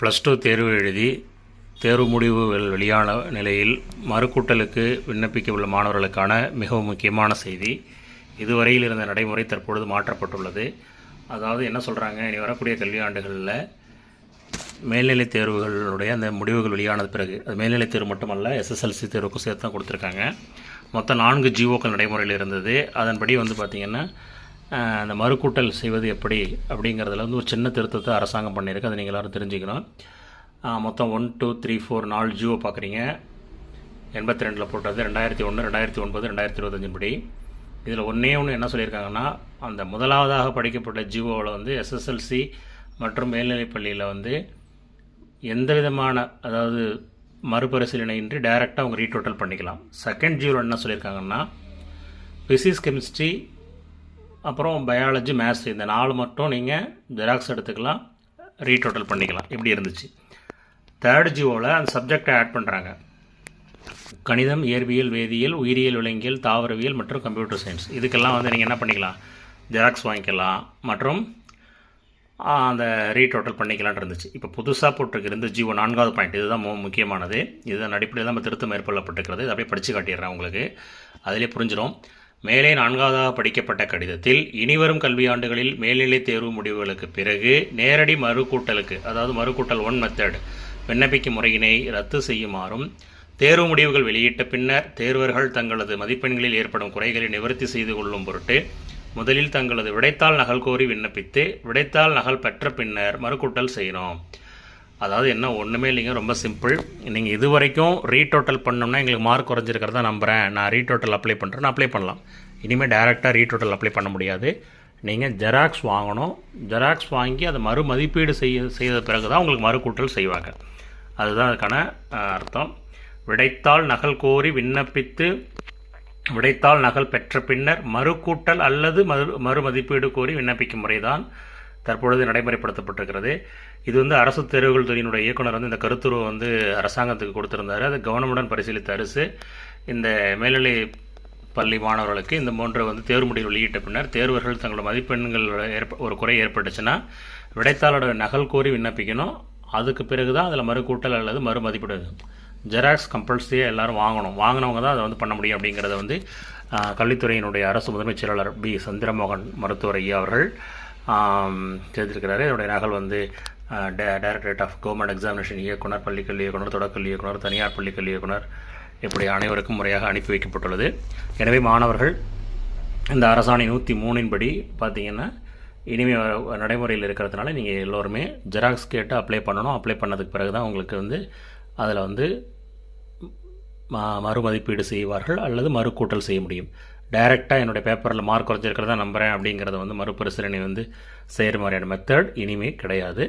Plus two தேர்வு எழுதி தேர்வு முடிவுகள் வெளியான நிலையில் மறுக்கூட்டலுக்கு விண்ணப்பிக்க உள்ள மாணவர்களுக்கான மிகவும் முக்கியமான செய்தி இதுவரையில் இருந்த நடைமுறை தற்பொழுது மாற்றப்பட்டுள்ளது. அதாவது என்ன சொல்கிறாங்க இனி வரக்கூடிய கல்வியாண்டுகளில் மேல்நிலை தேர்வுகளுடைய அந்த முடிவுகள் வெளியானது பிறகு அது மேல்நிலை தேர்வு மட்டுமல்ல எஸ்எஸ்எல்சி தேர்வுக்கும் சேர்த்து தான் கொடுத்துருக்காங்க. மொத்தம் நான்கு ஜிஓக்கள் நடைமுறையில் இருந்தது. அதன்படி வந்து பார்த்திங்கன்னா அந்த மறுக்கூட்டல் செய்வது எப்படி அப்படிங்கிறதுல வந்து ஒரு சின்ன திருத்தத்தை அரசாங்கம் பண்ணியிருக்கு. அதை நீங்கள் எல்லோரும் தெரிஞ்சுக்கணும். மொத்தம் ஒன் டூ த்ரீ ஃபோர் நாலு ஜியோ பார்க்குறீங்க எண்பத்தி ரெண்டில் போட்டது ரெண்டாயிரத்தி ஒன்று ரெண்டாயிரத்தி ஒன்பது ரெண்டாயிரத்தி இருபத்தஞ்சின் படி. இதில் ஒன்றே ஒன்று என்ன சொல்லியிருக்காங்கன்னா அந்த முதலாவதாக படிக்கப்பட்ட ஜிஓவில் வந்து எஸ்எஸ்எல்சி மற்றும் மேல்நிலைப்பள்ளியில் வந்து எந்த விதமான அதாவது மறுபரிசீலனையின்றி டைரெக்டாக அவங்க ரீடோட்டல் பண்ணிக்கலாம். செகண்ட் ஜியோவில் என்ன சொல்லியிருக்காங்கன்னா ஃபிசிக்ஸ் கெமிஸ்ட்ரி அப்புறம் பயாலஜி மேத்ஸ் இந்த நாலு மட்டும் நீங்கள் ஜெராக்ஸ் எடுத்துக்கலாம் ரீடோட்டல் பண்ணிக்கலாம். இப்படி இருந்துச்சு? தேர்ட் ஜியோவில் அந்த சப்ஜெக்டை ஆட் பண்ணுறாங்க கணிதம் இயற்பியல் வேதியியல் உயிரியல் விலங்கியல் தாவரவியல் மற்றும் கம்ப்யூட்டர் சயின்ஸ் இதுக்கெல்லாம் வந்து நீங்கள் என்ன பண்ணிக்கலாம்? ஜெராக்ஸ் வாங்கிக்கலாம் மற்றும் அந்த ரீடோட்டல் பண்ணிக்கலாம்னு இருந்துச்சு. இப்போ புதுசாக போட்டிருக்கிற இந்த ஜியோ நான்காவது பாயிண்ட் இதுதான் மு- முக்கியமானது. இதுதான் அடிப்படையில் நம்ம திருத்தம் மேற்கொள்ளப்பட்டிருக்கிறது. இதை அப்படியே படித்து காட்டிடுறேன் உங்களுக்கு. அதிலே புரிஞ்சிடும் மேலே நான்காவதாக படிக்கப்பட்ட கடிதத்தில் இனிவரும் கல்வியாண்டுகளில் மேல்நிலை தேர்வு முடிவுகளுக்கு பிறகு நேரடி மறுகூட்டலுக்கு அதாவது மறுகூட்டல் ஒன் மெத்தட் விண்ணப்பிக்கும் முறையினை ரத்து செய்யுமாறும் தேர்வு முடிவுகள் வெளியிட்ட பின்னர் தேர்வர்கள் தங்களது மதிப்பெண்களில் ஏற்படும் குறைகளை நிவர்த்தி செய்து கொள்ளும் பொருட்டு முதலில் தங்களது விடைத்தாள் நகல் கோரி விண்ணப்பித்து விடைத்தாள் நகல் பெற்ற பின்னர் மறுகூட்டல் செய்யணும். அதாவது என்ன ஒன்றுமே இல்லைங்க ரொம்ப சிம்பிள் நீங்கள் இது வரைக்கும் ரீடோட்டல் பண்ணோம்னா எங்களுக்கு மார்க் குறைஞ்சிருக்கிறதா நம்புகிறேன் நான் ரீடோட்டல் அப்ளை பண்ணுறேன் அப்ளை பண்ணலாம். இனிமேல் டேரெக்டாக ரீடோட்டல் அப்ளை பண்ண முடியாது. நீங்கள் ஜெராக்ஸ் வாங்கணும். ஜெராக்ஸ் வாங்கி அதை மறு மதிப்பீடு செய்ய செய்த பிறகு தான் உங்களுக்கு மறுக்கூட்டல் செய்வாங்க. அதுதான் அதுக்கான அர்த்தம். விடைத்தாள் நகல் கோரி விண்ணப்பித்து விடைத்தாள் நகல் பெற்ற பின்னர் மறுக்கூட்டல் அல்லது மறு மறுமதிப்பீடு கோரி விண்ணப்பிக்கும் முறைதான். தற்பொழுது நடைமுறைப்படுத்தப்பட்டிருக்கிறது. இது வந்து அரசு தேர்வுகள் துறையினுடைய இயக்குனர் வந்து இந்த கருத்துருவை வந்து அரசாங்கத்துக்கு கொடுத்திருந்தாரு. அது கவனமுடன் பரிசீலித்த அரசு. இந்த மேல்நிலை பள்ளி மாணவர்களுக்கு இந்த மூன்று வந்து தேர்வு முடிவு வெளியிட்ட பின்னர் தேர்வர்கள் தங்களோட மதிப்பெண்கள் ஏற்ப ஒரு குறை ஏற்பட்டுச்சுன்னா விடைத்தாளோட நகல் கோரி விண்ணப்பிக்கணும். அதுக்கு பிறகு தான் அதில் மறுக்கூட்டல் அல்லது மறுமதிப்பீடு. ஜெராக்ஸ் கம்பல்சரியாக எல்லாரும் வாங்கணும். வாங்கினவங்க தான் அதை வந்து பண்ண முடியும் அப்படிங்கிறத வந்து கல்வித்துறையினுடைய அரசு முதன்மைச் செயலாளர் பி. சந்திரமோகன் மருத்துவர் ஐயா அவர்கள் சேர்த்திருக்கிறாரு செய்திருக்கிறாரு. இதனுடைய நகல் வந்து டைரக்டரேட் ஆஃப் கவர்மெண்ட் எக்ஸாமினேஷன் இயக்குனர் பள்ளிக்கல்வி இயக்குனர் தொடக்கல்வி இயக்குனர் தனியார் பள்ளிக்கல்வி இயக்குனர் இப்படி அனைவருக்கும் முறையாக அனுப்பி வைக்கப்பட்டுள்ளது. எனவே மாணவர்கள் இந்த அரசாணை நூற்றி மூணின் படி பார்த்தீங்கன்னா இனிமேல் நடைமுறையில் இருக்கிறதுனால நீங்கள் எல்லோருமே ஜெராக்ஸ் கேட்டு அப்ளை பண்ணணும். அப்ளை பண்ணதுக்கு பிறகு தான் உங்களுக்கு வந்து அதில் வந்து ம- மறுமதிப்பீடு செய்வார்கள் அல்லது மறுக்கூட்டல் செய்ய முடியும். டைரெக்டாக என்னுடைய பேப்பரில் மார்க் குறைஞ்சிருக்கிறதா நம்புகிறேன் அப்படிங்கிறத வந்து மறுபரிசீலனை வந்து செய்கிற மாதிரியான மெத்தட் இனிமே கிடையாது.